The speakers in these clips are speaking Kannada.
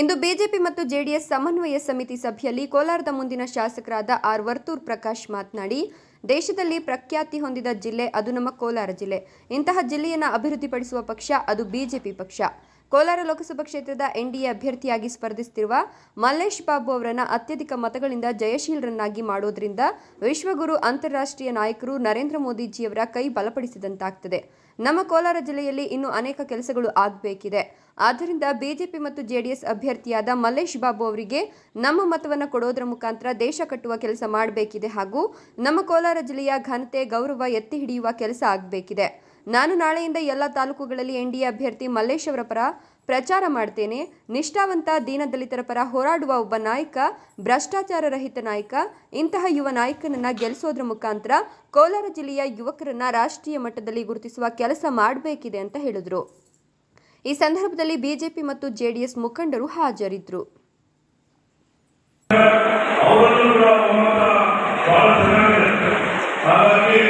ಇಂದು ಬಿಜೆಪಿ ಮತ್ತು ಜೆಡಿಎಸ್ ಸಮನ್ವಯ ಸಮಿತಿ ಸಭೆಯಲ್ಲಿ ಕೋಲಾರದ ಮುಂದಿನ ಶಾಸಕರಾದ ಆರ್ ವರ್ತೂರ್ ಪ್ರಕಾಶ್ ಮಾತನಾಡಿ, ದೇಶದಲ್ಲಿ ಪ್ರಖ್ಯಾತಿ ಹೊಂದಿದ ಜಿಲ್ಲೆ ಅದು ನಮ್ಮ ಕೋಲಾರ ಜಿಲ್ಲೆ. ಇಂತಹ ಜಿಲ್ಲೆಯನ್ನು ಅಭಿವೃದ್ಧಿಪಡಿಸುವ ಪಕ್ಷ ಅದು ಬಿಜೆಪಿ ಪಕ್ಷ. ಕೋಲಾರ ಲೋಕಸಭಾ ಕ್ಷೇತ್ರದ ಎನ್ಡಿಎ ಅಭ್ಯರ್ಥಿಯಾಗಿ ಸ್ಪರ್ಧಿಸುತ್ತಿರುವ ಮಲ್ಲೇಶ್ ಬಾಬು ಅವರನ್ನು ಅತ್ಯಧಿಕ ಮತಗಳಿಂದ ಜಯಶೀಲರನ್ನಾಗಿ ಮಾಡೋದ್ರಿಂದ ವಿಶ್ವಗುರು ಅಂತಾರಾಷ್ಟ್ರೀಯ ನಾಯಕರು ನರೇಂದ್ರ ಮೋದಿಜಿಯವರ ಕೈ ಬಲಪಡಿಸಿದಂತಾಗ್ತದೆ. ನಮ್ಮ ಕೋಲಾರ ಜಿಲ್ಲೆಯಲ್ಲಿ ಇನ್ನೂ ಅನೇಕ ಕೆಲಸಗಳು ಆಗಬೇಕಿದೆ. ಆದ್ದರಿಂದ ಬಿಜೆಪಿ ಮತ್ತು ಜೆಡಿಎಸ್ ಅಭ್ಯರ್ಥಿಯಾದ ಮಲ್ಲೇಶ್ ಬಾಬು ಅವರಿಗೆ ನಮ್ಮ ಮತವನ್ನು ಕೊಡೋದರ ಮುಖಾಂತರ ದೇಶ ಕಟ್ಟುವ ಕೆಲಸ ಮಾಡಬೇಕಿದೆ ಹಾಗೂ ನಮ್ಮ ಕೋಲಾರ ಜಿಲ್ಲೆಯ ಘನತೆ ಗೌರವ ಎತ್ತಿ ಹಿಡಿಯುವ ಕೆಲಸ ಆಗಬೇಕಿದೆ. ನಾನು ನಾಳೆಯಿಂದ ಎಲ್ಲ ತಾಲೂಕುಗಳಲ್ಲಿ ಎನ್ಡಿಎ ಅಭ್ಯರ್ಥಿ ಮಲ್ಲೇಶ್ ಅವರ ಪರ ಪ್ರಚಾರ ಮಾಡ್ತೇನೆ. ನಿಷ್ಠಾವಂತ ದೀನದಲಿತರ ಪರ ಹೋರಾಡುವ ಒಬ್ಬ ನಾಯಕ, ಭ್ರಷ್ಟಾಚಾರ ರಹಿತ ನಾಯಕ, ಇಂತಹ ಯುವ ನಾಯಕನನ್ನ ಗೆಲ್ಲಿಸೋದ್ರ ಮುಖಾಂತರ ಕೋಲಾರ ಜಿಲ್ಲೆಯ ಯುವಕರನ್ನ ರಾಷ್ಟ್ರೀಯ ಮಟ್ಟದಲ್ಲಿ ಗುರುತಿಸುವ ಕೆಲಸ ಮಾಡಬೇಕಿದೆ ಅಂತ ಹೇಳಿದರು. ಈ ಸಂದರ್ಭದಲ್ಲಿ ಬಿಜೆಪಿ ಮತ್ತು ಜೆಡಿಎಸ್ ಮುಖಂಡರು ಹಾಜರಿದ್ದರು ಹಾಗಾಗಿ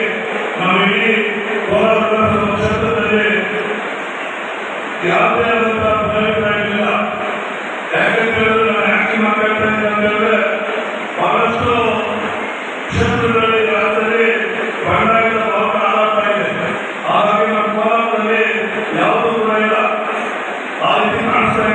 ಯಾವುದೂ ಕೂಡ ಇಲ್ಲ ಆ ರೀತಿ ಕಾಣಿಸ್ತಾ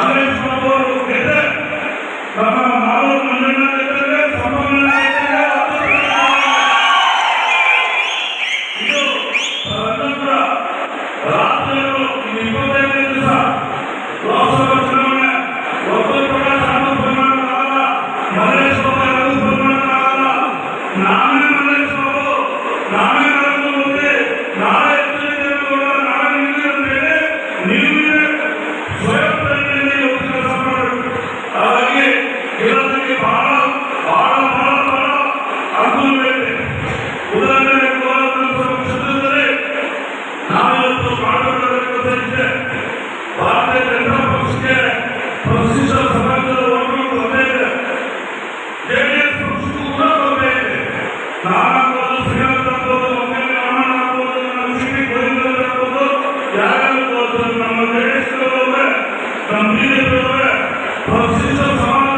ಮಹೇಶ್ ಬಾಬು ಅವರು ಗೆದ್ದರೆ ನಮ್ಮ ಮಾವು ಮಂಜಣ್ಣ ಇರೋದಕ್ಕೆ ಬಹಳ ಬಹಳ ಬಹಳ ಬಹಳ ಉದಾಹರಣೆಗೆ ಕೂಡ ಒಮ್ಮೆಲೆ ರಾಮಣ್ಣ ಆಗ್ಬೋದು ನಮ್ಮ ಸಿಟಿ ಗೋವಿಂದ ಆಗ್ಬೋದು ನಮ್ಮ ಜೆಡಿಎಸ್ ಅವರೇ ನಮ್ಮ ಬಿಜೆಪಿ ಅವರೇ ಪ್ರತಿಷ್ಠ ಸಮಾಜದ